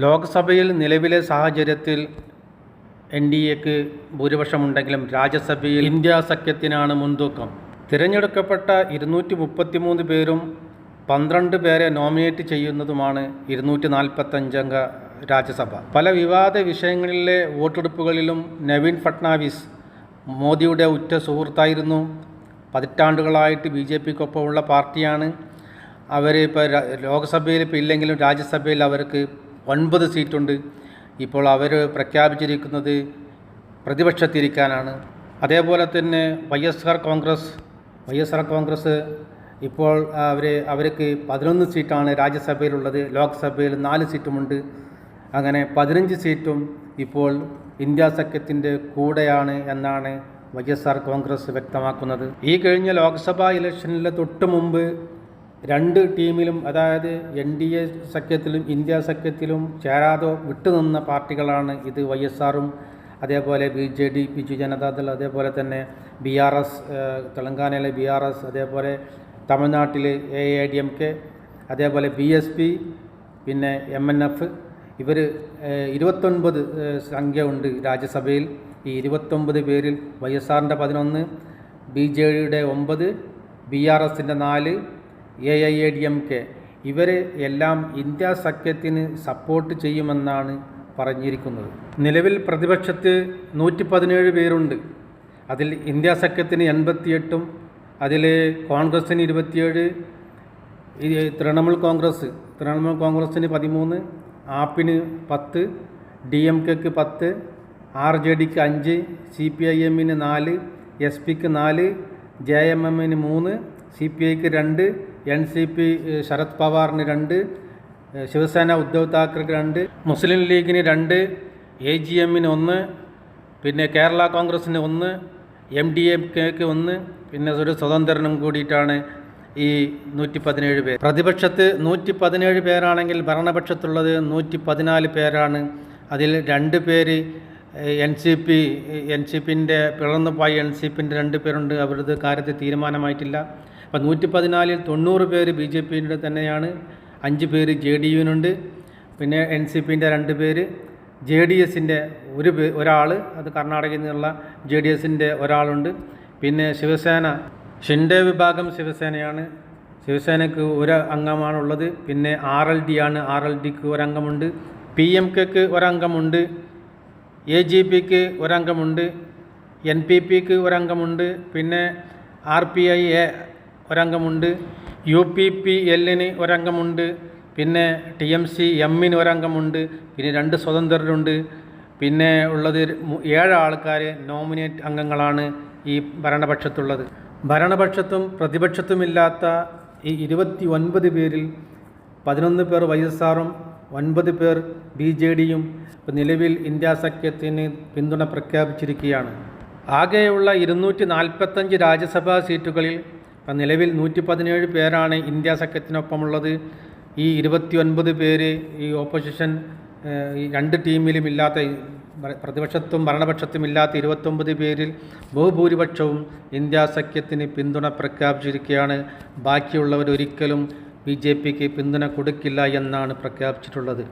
ലോക്സഭയിൽ നിലവിലെ സാഹചര്യത്തിൽ എൻ ഡി എക്ക് ഭൂരിപക്ഷമുണ്ടെങ്കിലും രാജ്യസഭയിൽ ഇന്ത്യ സഖ്യത്തിനാണ് മുൻതൂക്കം. തിരഞ്ഞെടുക്കപ്പെട്ട ഇരുന്നൂറ്റി മുപ്പത്തിമൂന്ന് പേരും പന്ത്രണ്ട് പേരെ നോമിനേറ്റ് ചെയ്യുന്നതുമാണ് ഇരുന്നൂറ്റി നാൽപ്പത്തഞ്ചംഗ രാജ്യസഭ. പല വിവാദ വിഷയങ്ങളിലെ വോട്ടെടുപ്പുകളിലും നവീൻ ഫട്നാവിസ് മോദിയുടെ ഉറ്റ സുഹൃത്തായിരുന്നു. പതിറ്റാണ്ടുകളായിട്ട് ബി ജെ പിക്കൊപ്പമുള്ള പാർട്ടിയാണ്. അവർ ഇപ്പോൾ ലോക്സഭയിൽ ഇപ്പോൾ ഇല്ലെങ്കിലും രാജ്യസഭയിൽ അവർക്ക് ഒൻപത് സീറ്റുണ്ട്. ഇപ്പോൾ അവർ പ്രഖ്യാപിച്ചിരിക്കുന്നത് പ്രതിപക്ഷത്തിരിക്കാനാണ്. അതേപോലെ തന്നെ Y S R Congress Y S R Congress ഇപ്പോൾ അവർ അവർക്ക് പതിനൊന്ന് സീറ്റാണ് രാജ്യസഭയിലുള്ളത്. ലോക്സഭയിൽ നാല് സീറ്റുമുണ്ട്. അങ്ങനെ പതിനഞ്ച് സീറ്റും ഇപ്പോൾ ഇന്ത്യ സഖ്യത്തിന്റെ കൂടെയാണ് എന്നാണ് വൈ എസ് ആർ കോൺഗ്രസ് വ്യക്തമാക്കുന്നത്. ഈ കഴിഞ്ഞ ലോക്സഭാ ഇലക്ഷനിലെ തൊട്ട് മുമ്പ് രണ്ട് ടീമിലും അതായത് എൻ ഡി എ സഖ്യത്തിലും ഇന്ത്യ സഖ്യത്തിലും ചേരാതെ വിട്ടുനിന്ന പാർട്ടികളാണ് ഇത് വൈ എസ് ആറും അതേപോലെ B J D Biju Janata Dal അതേപോലെ തന്നെ ബി ആർ എസ് തെലങ്കാനയിലെ ബി ആർ എസ് അതേപോലെ തമിഴ്നാട്ടിലെ A I D M K അതേപോലെ ബി എസ് പി പിന്നെ എം എൻ എഫ്. ഇവർ ഇരുപത്തൊൻപത് സംഖ്യ ഉണ്ട് രാജ്യസഭയിൽ. ഈ ഇരുപത്തൊൻപത് പേരിൽ വൈ എസ് ആറിന്റെ പതിനൊന്ന് ബി ജെ ഡിയുടെ ഒമ്പത് ബി ആർ എസിന്റെ നാല് A I A D M K ഇവർ എല്ലാം ഇന്ത്യ സഖ്യത്തിന് സപ്പോർട്ട് ചെയ്യുമെന്നാണ് പറഞ്ഞിരിക്കുന്നത്. നിലവിൽ പ്രതിപക്ഷത്ത് നൂറ്റി പതിനേഴ് പേരുണ്ട്. അതിൽ ഇന്ത്യ സഖ്യത്തിന് എൺപത്തിയെട്ടും അതിൽ കോൺഗ്രസ്സിന് ഇരുപത്തിയേഴ് തൃണമൂൽ കോൺഗ്രസ് തൃണമൂൽ കോൺഗ്രസ്സിന് പതിമൂന്ന് ആപ്പിന് പത്ത് ഡി എം കെക്ക് പത്ത് ആർ ജെ ഡിക്ക് അഞ്ച് സി പി ഐ എമ്മിന് നാല് എസ് പിക്ക് നാല് ജെ എം എമ്മിന് മൂന്ന് സി പി ഐക്ക് രണ്ട് എൻ സി പി ശരത് പവാറിന് രണ്ട് ശിവസേന ഉദ്ധവ് താക്കറെക്ക് രണ്ട് മുസ്ലിം ലീഗിന് രണ്ട് എ ജി എമ്മിന് ഒന്ന് പിന്നെ കേരള കോൺഗ്രസ്സിന് ഒന്ന് എം ഡി എം കെക്ക് ഒന്ന് പിന്നെ ഒരു സ്വതന്ത്രനും കൂടിയിട്ടാണ് ഈ നൂറ്റി പതിനേഴ് പേർ പ്രതിപക്ഷത്ത് നൂറ്റി പതിനേഴ് പേരാണെങ്കിൽ ഭരണപക്ഷത്തുള്ളത് നൂറ്റി പതിനാല് പേരാണ്. അതിൽ രണ്ട് പേര് N C P N C പിന്റെ പിളർന്നു പോയ എൻ സി പിന്റെ രണ്ട് പേരുണ്ട്. അവരുടെ കാര്യത്തിൽ തീരുമാനമായിട്ടില്ല. അപ്പം നൂറ്റി പതിനാലിൽ തൊണ്ണൂറ് പേര് ബി ജെ പിയുടെ തന്നെയാണ്. അഞ്ച് പേര് ജെ ഡി യുവിനുണ്ട്. പിന്നെ എൻ സി പിന്റെ രണ്ട് പേര്. ജെ ഡി എസിന്റെ ഒരു പേ ഒരാൾ അത് കർണാടകയിൽ നിന്നുള്ള ജെ ഡി എസിന്റെ ഒരാളുണ്ട്. പിന്നെ ശിവസേന ഷിൻഡെ വിഭാഗം ശിവസേനയാണ്. ശിവസേനയ്ക്ക് ഒരു അംഗമാണുള്ളത്. പിന്നെ ആർ എൽ ഡി ആണ്. ആർ എൽ ഡിക്ക് ഒരംഗമുണ്ട്. പി എം കെക്ക് ഒരംഗമുണ്ട്. എ ജി പിക്ക് ഒരംഗമുണ്ട്. എൻ പി പിക്ക് ഒരംഗമുണ്ട്. പിന്നെ ആർ പി ഐ എ ഒരംഗമുണ്ട്. യു പി പി എല്ലിന് ഒരംഗമുണ്ട്. പിന്നെ ടി എം സി എമ്മിന് ഒരംഗമുണ്ട്. പിന്നെ രണ്ട് സ്വതന്ത്രരുണ്ട്. പിന്നെ ഉള്ളത് ഏഴ് ആൾക്കാർ നോമിനേറ്റ് അംഗങ്ങളാണ് ഈ ഭരണപക്ഷത്തുള്ളത്. ഭരണപക്ഷത്തും പ്രതിപക്ഷത്തുമില്ലാത്ത ഈ ഇരുപത്തി ഒൻപത് പേരിൽ പതിനൊന്ന് പേർ വൈ എസ് ആറും ഒൻപത് പേർ ബി ജെ ഡിയും നിലവിൽ ഇന്ത്യ സഖ്യത്തിന് പിന്തുണ പ്രഖ്യാപിച്ചിരിക്കുകയാണ്. ആകെയുള്ള ഇരുന്നൂറ്റി നാൽപ്പത്തഞ്ച് രാജ്യസഭാ സീറ്റുകളിൽ ഇപ്പം നിലവിൽ നൂറ്റി പതിനേഴ് പേരാണ് ഇന്ത്യ സഖ്യത്തിനൊപ്പമുള്ളത്. ഈ ഇരുപത്തി ഒൻപത് പേര് ഈ ഓപ്പോസിഷൻ രണ്ട് ടീമിലും ഇല്ലാത്ത പ്രതിപക്ഷത്തും ഭരണപക്ഷത്തും ഇല്ലാത്ത ഇരുപത്തൊമ്പത് പേരിൽ ബഹുഭൂരിപക്ഷവും ഇന്ത്യ സഖ്യത്തിന് പിന്തുണ പ്രഖ്യാപിച്ചിരിക്കുകയാണ്. ബാക്കിയുള്ളവരൊരിക്കലും ബി ജെ പിക്ക് പിന്തുണ കൊടുക്കില്ല എന്നാണ് പ്രഖ്യാപിച്ചിട്ടുള്ളത്.